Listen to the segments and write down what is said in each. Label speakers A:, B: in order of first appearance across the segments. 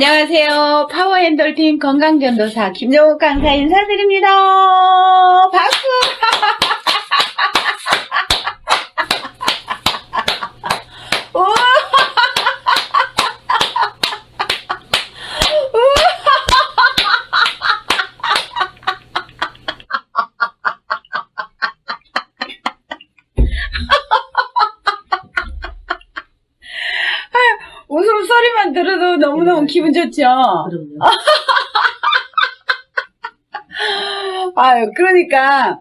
A: 안녕하세요. 파워핸들팀 건강전도사 김정욱 강사 인사드립니다. 박수! 우와! 웃음소리만 들어도 너무너무 기분 좋죠?
B: 그럼요.
A: 아유, 그러니까,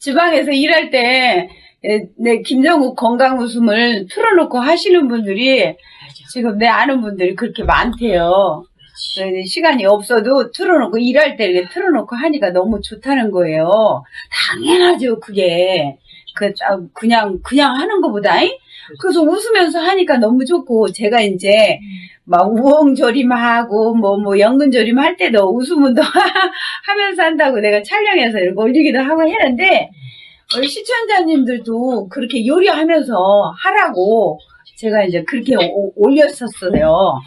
A: 지방에서 일할 때, 에, 내 김정욱 건강 웃음을 틀어놓고 하시는 분들이. 지금 내 아는 분들이 그렇게 많대요. 그래서 시간이 없어도 틀어놓고 일할 때 이렇게 틀어놓고 하니까 너무 좋다는 거예요. 당연하죠, 그게. 그, 아, 그냥, 그냥 하는 것보다, 잉? 그래서 웃으면서 하니까 너무 좋고, 제가 이제, 막 우엉조림하고, 뭐, 뭐, 연근조림 할 때도 웃음 운동 하면서 한다고 내가 촬영해서 이렇게 올리기도 하고 했는데, 우리 시청자님들도 그렇게 요리하면서 하라고 제가 이제 그렇게 오- 올렸었어요.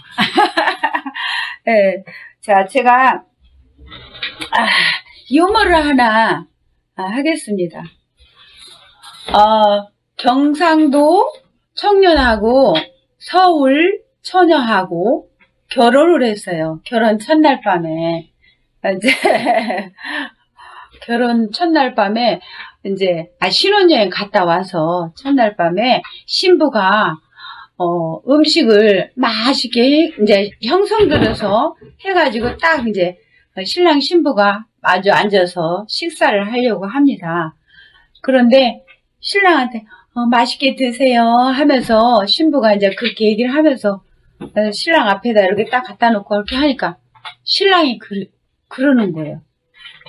A: 네. 자, 제가, 아, 유머를 하나 아, 하겠습니다. 어, 경상도 청년하고 서울 처녀하고 결혼을 했어요. 결혼 첫날 밤에. 이제, 결혼 첫날 밤에, 이제, 아, 신혼여행 갔다 와서 첫날 밤에 신부가 어, 음식을 맛있게 해- 이제 형성 들여서 해가지고 딱 이제 신랑 신부가 마주 앉아서 식사를 하려고 합니다. 그런데 신랑한테 어, 맛있게 드세요 하면서 신부가 이제 그렇게 얘기를 하면서 어, 신랑 앞에다 이렇게 딱 갖다 놓고 이렇게 하니까 신랑이 그, 그러는 거예요.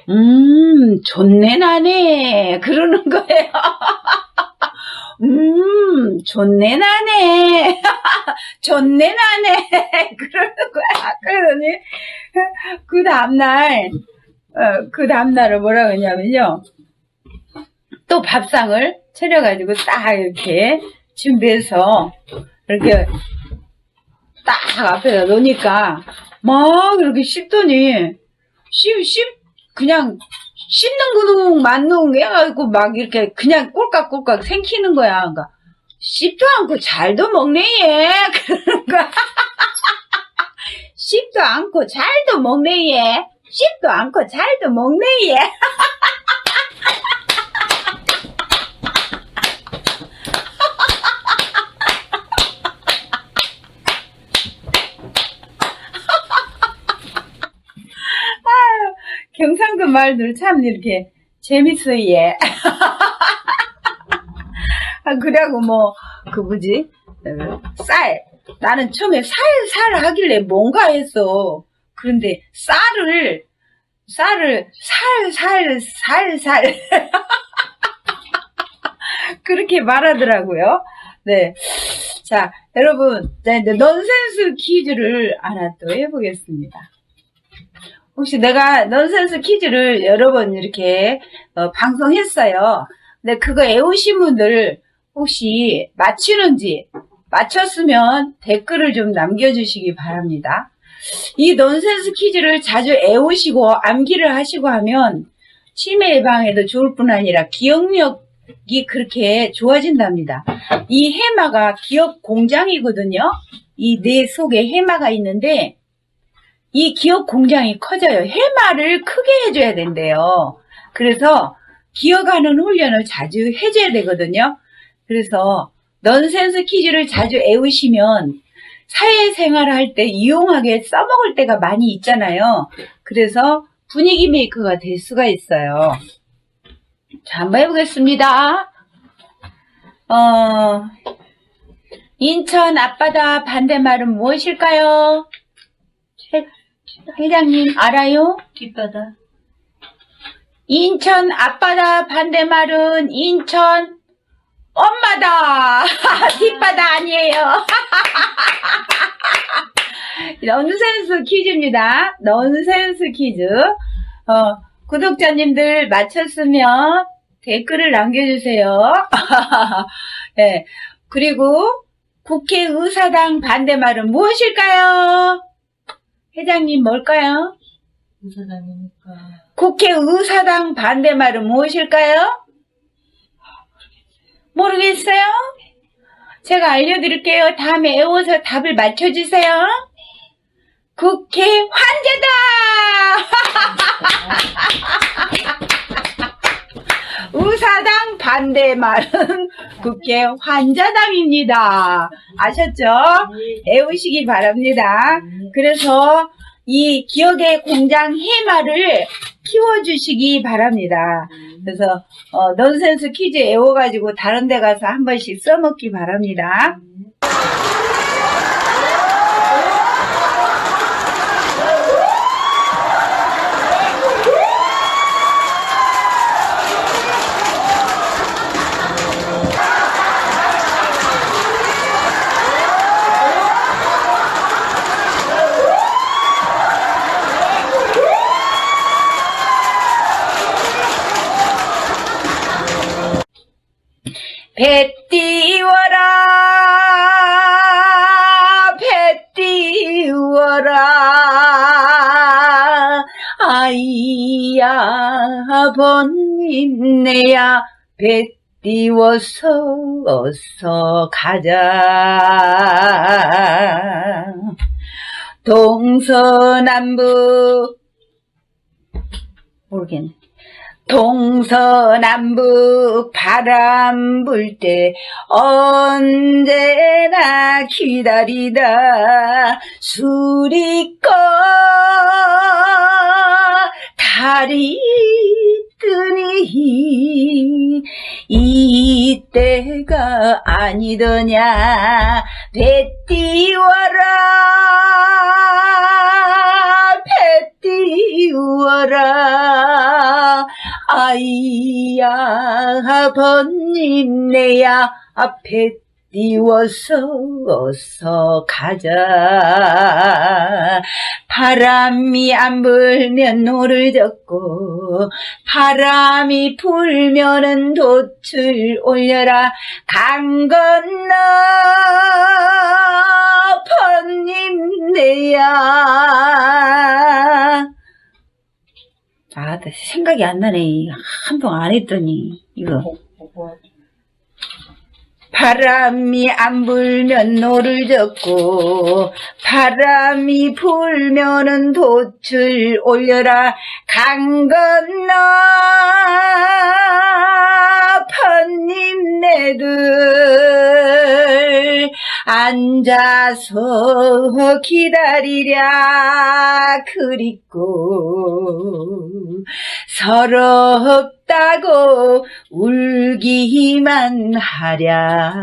A: 음, 좋네 나네 그러는 거예요. 음, 좋네 나네. 좋네 나네. 그러는 거야. 그러더니 그 다음날 어, 그 다음날은 뭐라고 했냐면요. 또 밥상을 차려가지고 딱 이렇게 준비해서 이렇게 딱 앞에다 놓으니까 막 이렇게 씹더니 씹, 씹, 그냥 씹는 그둥 맞는 해가지고 막 이렇게 그냥 꼴깍꼴깍 생기는 거야. 그러니까 씹도 않고 잘도 먹네 얘. 거야. 씹도 않고 잘도 먹네 얘. 씹도 않고 잘도 먹네 얘. 경상도 말들 참 이렇게 재밌어 얘. 아 그래고 뭐 그 뭐지 어, 쌀 나는 처음에 살 살 하길래 뭔가 했어. 그런데 쌀을 쌀을 살 살 살 살 그렇게 말하더라고요. 네. 자, 여러분, 네, 네, 넌센스 퀴즈를 하나 또 해보겠습니다. 혹시 내가 넌센스 퀴즈를 여러 번 이렇게 어, 방송했어요. 근데 그거 애우신 분들 혹시 맞추는지 맞췄으면 댓글을 좀 남겨주시기 바랍니다. 이 넌센스 퀴즈를 자주 애우시고 암기를 하시고 하면 치매 예방에도 좋을 뿐 아니라 기억력이 그렇게 좋아진답니다. 이 해마가 기억 공장이거든요. 이 뇌 속에 해마가 있는데 이 기억 공장이 커져요. 해마를 크게 해줘야 된대요. 그래서 기억하는 훈련을 자주 해줘야 되거든요. 그래서 넌센스 퀴즈를 자주 애우시면 사회생활 할때 유용하게 써먹을 때가 많이 있잖아요. 그래서 분위기 메이커가 될 수가 있어요. 자, 한번 해보겠습니다. 어, 인천 앞바다 반대말은 무엇일까요? 최, 회장님 알아요?
B: 뒷바다.
A: 인천 앞바다 반대말은 인천 엄마다 뒷바다 아니에요 넌센스 퀴즈입니다 넌센스 퀴즈 어, 구독자님들 맞췄으면 댓글을 남겨주세요 네, 그리고 국회의사당 반대말은 무엇일까요? 회장님 뭘까요?
B: 의사당이니까.
A: 국회 의사당 반대말은 무엇일까요? 모르겠어요? 제가 알려드릴게요. 다음에 애워서 답을 맞춰주세요. 국회 환자다! 의사당 반대말은 국회 환자당입니다. 아셨죠? 애우시기 바랍니다. 그래서 이 기억의 공장 해마를 키워주시기 바랍니다. 그래서 어, 넌센스 퀴즈 애워가지고 다른 데 가서 한 번씩 써먹기 바랍니다. 번님 내야 배 띄워서 어서 가자. 동서남북 모르겠네. 동서남북 바람 불 때 언제나 기다리다. 수리꺼 달이 뜨니 이때가 아니더냐. 배 띄워라. 배 띄워라. 아이야 번님 내야 앞에 띄워서 어서 가자 바람이 안 불면 노를 젓고 바람이 불면은 돛을 올려라 강 건너 번님 내야 아, 나 생각이 안 나네. 한동 안 했더니, 이거. 바람이 안 불면 노를 젓고, 바람이 불면은 돛을 올려라, 강 건너, 번님네들, 앉아서 기다리랴. 그립고 서럽다고 울기만 하랴.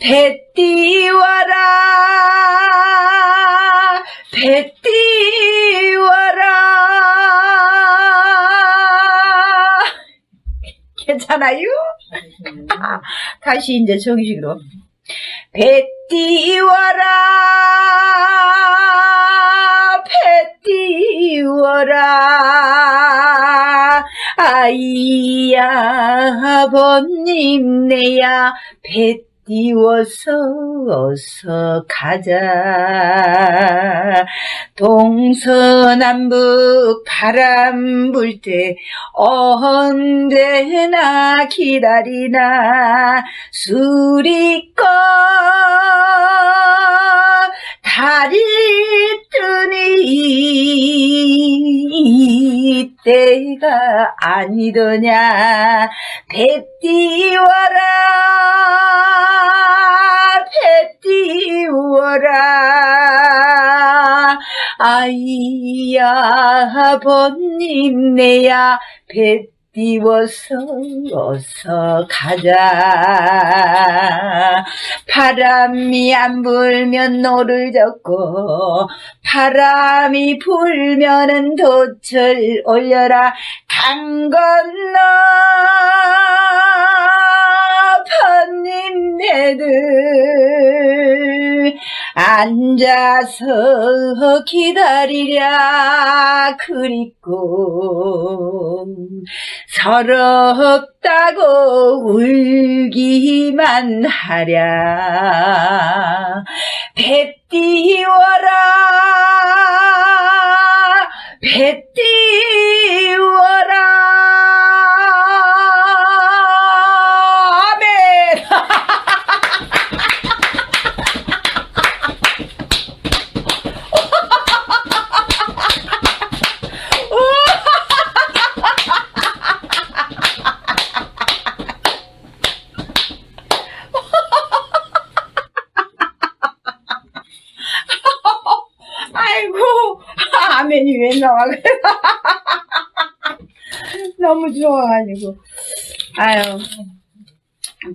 A: 배 띄워라. 배 띄워라 괜찮아요? 다시 이제 정식으로 배 띄워라 배 띄워라 아이야 아버님 내야 배 띄워서 어서 가자. 동서남북 바람 불 때 언제나 기다리나 수리꺼 달이 뜨니 때가 아니더냐. 배 띄워라 배 띄워라. 아이야 번님 내야 배 띄워서 어서 가자. 바람이 안 불면 노를 젓고 바람이 불면은 돛을 올려라. 강 건너 번님네들 앉아서 기다리랴. 그립고 서럽다고 울기만 하랴. 배 띄워라. 배 띄워라 아멘 아이고 아멘이 왜 나와? 그래 너무 좋아가지고. 아유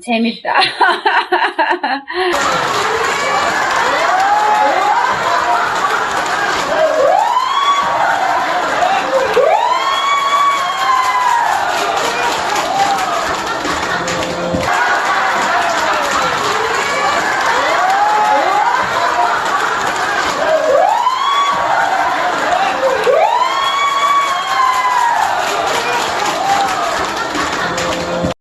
A: 재밌다